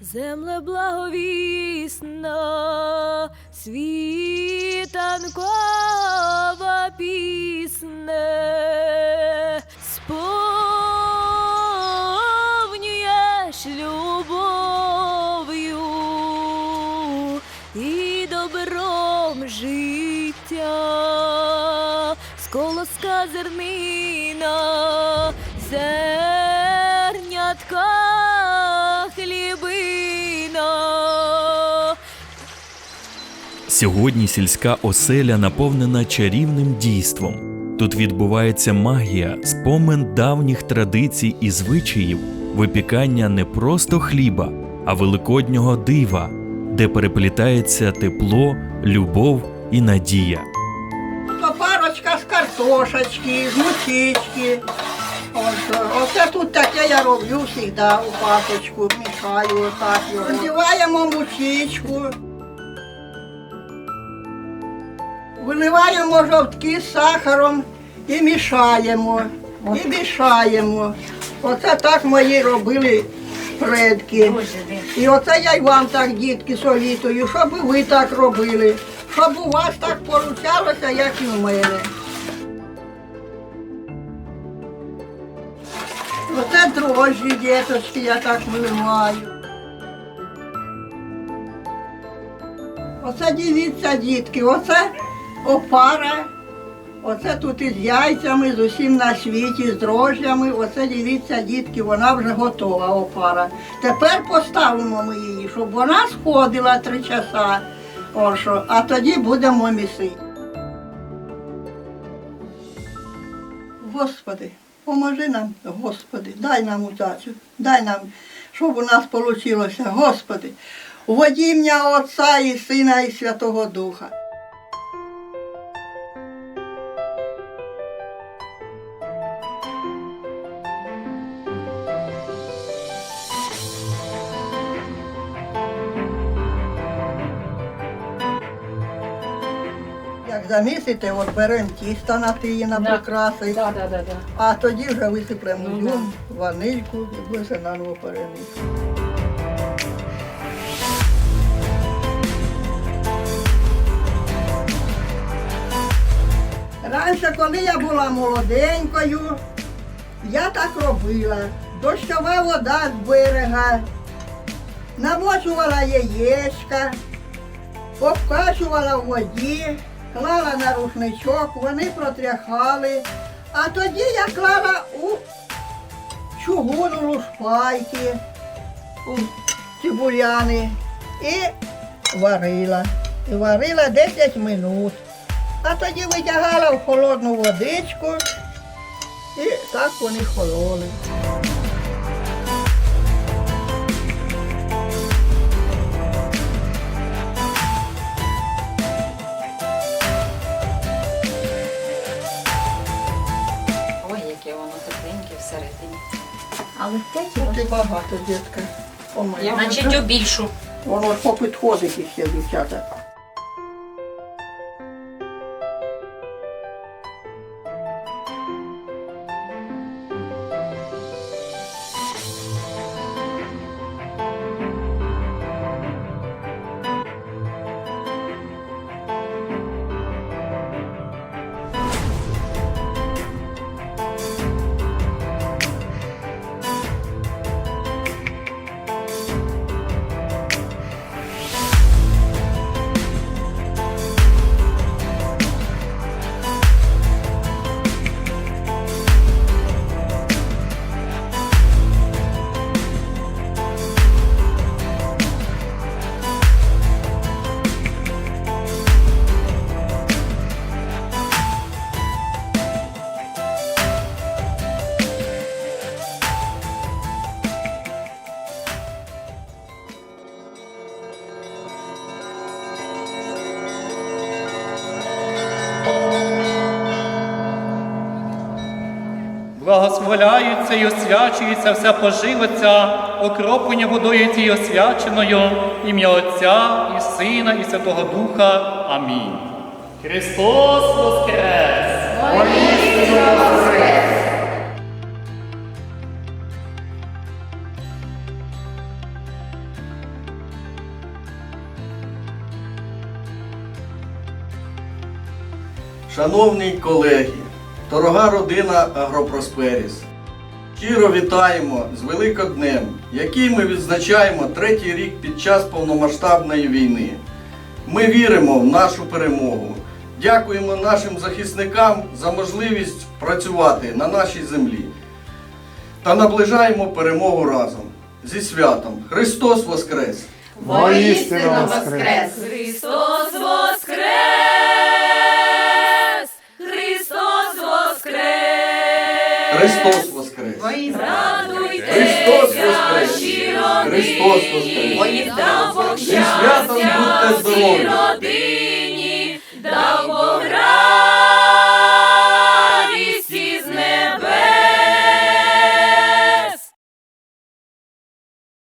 Земле благовісна, світанкова пісне, сповнюєш любов'ю і добром життя, з колоска зернина, зернятка Сьогодні сільська оселя наповнена чарівним дійством. Тут відбувається магія, спомин давніх традицій і звичаїв, випікання не просто хліба, а великоднього дива, де переплітається тепло, любов і надія. То парочка з картошечки, з мучички. Оце тут таке я роблю завжди у пасочку, мішаю отак його. Вдіваємо мучичку. Виливаємо жовтки з сахаром і мішаємо. І мішаємо. Оце так мої робили предки. І оце я й вам так, дітки, совітую, щоб і ви так робили, щоб у вас так получалося, як і в мене. Оце дрожжі, діточки, я так виливаю. Оце дивіться, дітки, оце опара. Оце тут із яйцями, з усім на світі, з дрожжями. Оце дивіться, дітки, вона вже готова опара. Тепер поставимо ми її, щоб вона сходила три часа. О, що, а тоді будемо місити. Господи, поможи нам, Господи, дай нам удачу, дай нам, щоб у нас вийшло, Господи, в ім'я Отця і Сина і Святого Духа. Замісите, от беремо тісто на тиї на прикраси, Да, да, да, да. а тоді вже висиплемо Ну, ізюм, ванильку і буде все наново перемішати. Раніше, коли я була молоденькою, я так робила. Дощова вода з берега, намочувала яєчка, обкачувала в воді, клала на рушничок, вони протряхали. А тоді я клала у чугуну лушпайки, у цибуляни і варила. І варила 10 минут. А тоді витягала в холодну водичку і так вони хололи. 45 Тут і багато, дітка. Значить, у більшу. Воно по підходить їх є дівчата. благословляються і освячується вся поживиця, окроплення водою цією освяченою, ім'я Отця і Сина, і Святого Духа. Амінь. Христос Воскрес! Воскрес! Шановні колеги! Дорога родина Агропросперіс. Щиро вітаємо з Великоднем, який ми відзначаємо третій рік під час повномасштабної війни. Ми віримо в нашу перемогу. Дякуємо нашим захисникам за можливість працювати на нашій землі та наближаємо перемогу разом. Зі святом! Христос Воскрес! Воістину воскрес! Христос воскрес! Христос Воскрес! Христос Воскрес! Христос Воскрес! І святом будьте здорові!